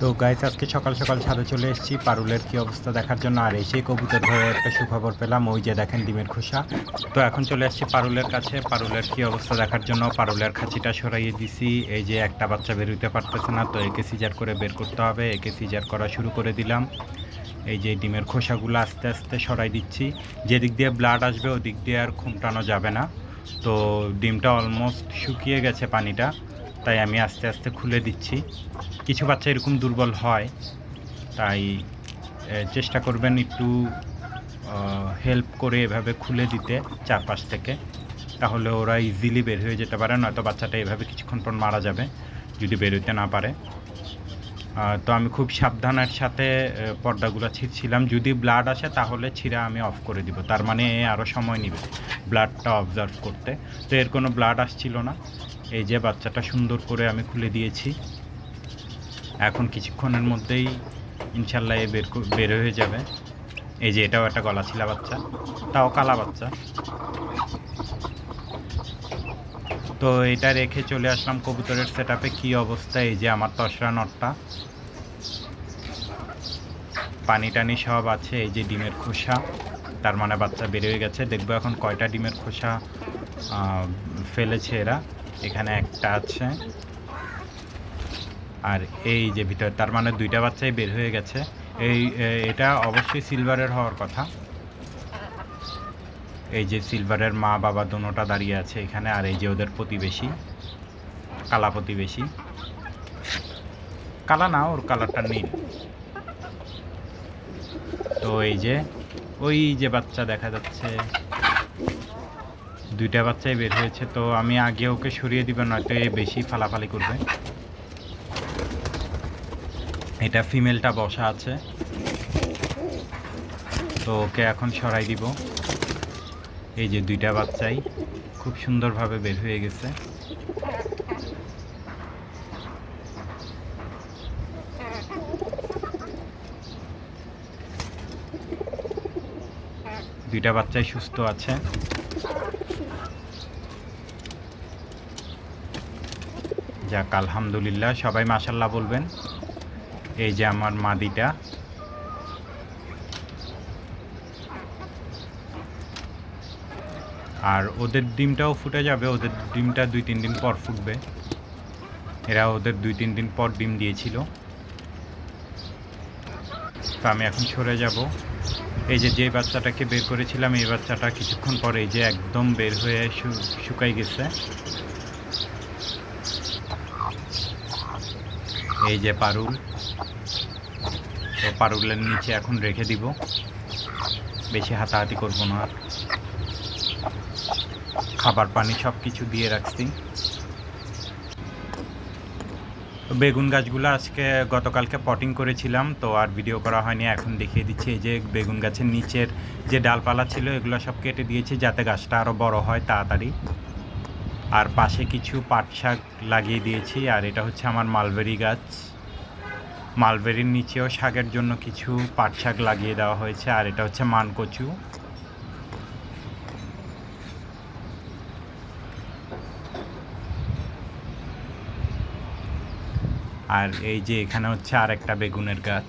তো গাইস আজকে সকাল সকাল ছাদে চলে এসেছি। পারুলের কি অবস্থা দেখার জন্য? আর এসে কবুতর ধরে একটা সুখবর পেলাম। ওই যে দেখেন ডিমের খোসা। তো এখন চলে এসেছি পারুলের কাছে। পারুলের কি অবস্থা দেখার জন্য? পারুলের খাঁচিটা সরাইয়ে দিছি। এই যে একটা বাচ্চা বেরোতে পারতেছে না, তো একে সিজার করে বের করতে হবে। একে সিজার করা শুরু করে দিলাম। এই যে ডিমের খোসাগুলো আস্তে আস্তে সরাই দিচ্ছি। যেদিক দিয়ে ব্লাড আসবে, ওদিক দিয়ে আর খুমটানো যাবে না। তো ডিমটা অলমোস্ট শুকিয়ে গেছে পানিটা। তাই আমি আস্তে আস্তে খুলে দিচ্ছি। কিছু বাচ্চা এরকম দুর্বল হয়, তাই চেষ্টা করবেন একটু হেল্প করে এভাবে খুলে দিতে চারপাশ থেকে। তাহলে ওরা ইজিলি বের হয়ে যেতে পারে, নয়তো বাচ্চাটা এভাবে কিছুক্ষণ পর মারা যাবে, যদি বেরোতে না পারে। তো আমি খুব সাবধানের সাথে পর্দাগুলো ছিঁড়ছিলাম। যদি ব্লাড আসে তাহলে ছিঁড়া আমি অফ করে দিব, তার মানে এ আরও সময় নেবে ব্লাডটা অবজার্ভ করতে। তো এর কোনো ব্লাড আসছিল না। এই যে বাচ্চাটা সুন্দর করে আমি খুলে দিয়েছি। এখন কিছুক্ষণের মধ্যেই ইনশাল্লাহ এ বের বের হয়ে যাবে। এই যে এটাও একটা গলা ছিলা বাচ্চা, তাও কালা বাচ্চা। তো এটা রেখে চলে আসলাম কবুতরের সেট আপে কী অবস্থা? এই যে আমার তসরা নটটা। পানি টানি সব আছে, এই যে ডিমের খোসা। তার মানে বাচ্চা বেরিয়ে গেছে। দেখব এখন কয়টা ডিমের খোসা ফেলেছে এরা। এখানে একটা আছে। আর এই যে ভিতরে, তার মানে দুইটা বাচ্চাই বের হয়ে গেছে। এই এটা অবশ্যই সিলভারের হওয়ার কথা। এই যে সিলভারের মা, বাবা দোনোটা দাঁড়িয়ে আছে এখানে, আর এই যে ওদের প্রতিবেশী, কালা প্রতিবেশী। কালা না, ওর কালারটা নীল। তো এই যে, ওই যে বাচ্চা দেখা যাচ্ছে। দুইটা বাচ্চাই বের হয়েছে, তো আমি আগে ওকে সরিয়ে দিব, নয়তো এ বেশি ফালাফালি করবে। এটা ফিমেলটা বসা আছে। তো ওকে এখন সরাই দিব। এই যে দুইটা বাচ্চাই খুব সুন্দরভাবে বের হয়ে গেছে। দুইটা বাচ্চাই সুস্থ আছে। যাক, আলহামদুলিল্লাহ, সবাই মাসাল্লাহ বলবেন। এই যে আমার মাদিটা। আর ওদের ডিমটাও ফুটে যাবে, ওদের ডিমটা দুই তিন দিন পর ফুটবে। এরা ওদের দুই তিন দিন পর ডিম দিয়েছিল। তো আমি এখন সরে যাব। এই যে যে বাচ্চাটাকে বের করেছিলাম, এই বাচ্চাটা কিছুক্ষণ পরে এই যে একদম বের হয়ে শুকাই গেছে। এই যে পারুল। তো পারুলের নিচে এখন রেখে দিব। বেশি হাতাহাতি করব না। আর খাবার পানি সব কিছু দিয়ে রাখছি। বেগুন গাছগুলো আজকে গতকালকে পটিং করেছিলাম, তো আর ভিডিও করা হয়নি। এখন দেখিয়ে দিচ্ছি এই যে বেগুন গাছের নিচের যে ডালপালা ছিল, এগুলো সব কেটে দিয়েছি যাতে গাছটা আরও বড় হয় তাড়াতাড়ি। আর পাশে কিছু পাট শাক লাগিয়ে দিয়েছি, আর এটা হচ্ছে আমার মালবেরি গাছ। মালবেরির নিচেও শাকের জন্য কিছু পাট শাক লাগিয়ে দেওয়া হয়েছে, আর এটা হচ্ছে মানকচু। আর এই যে এখানে হচ্ছে আর একটা বেগুনের গাছ।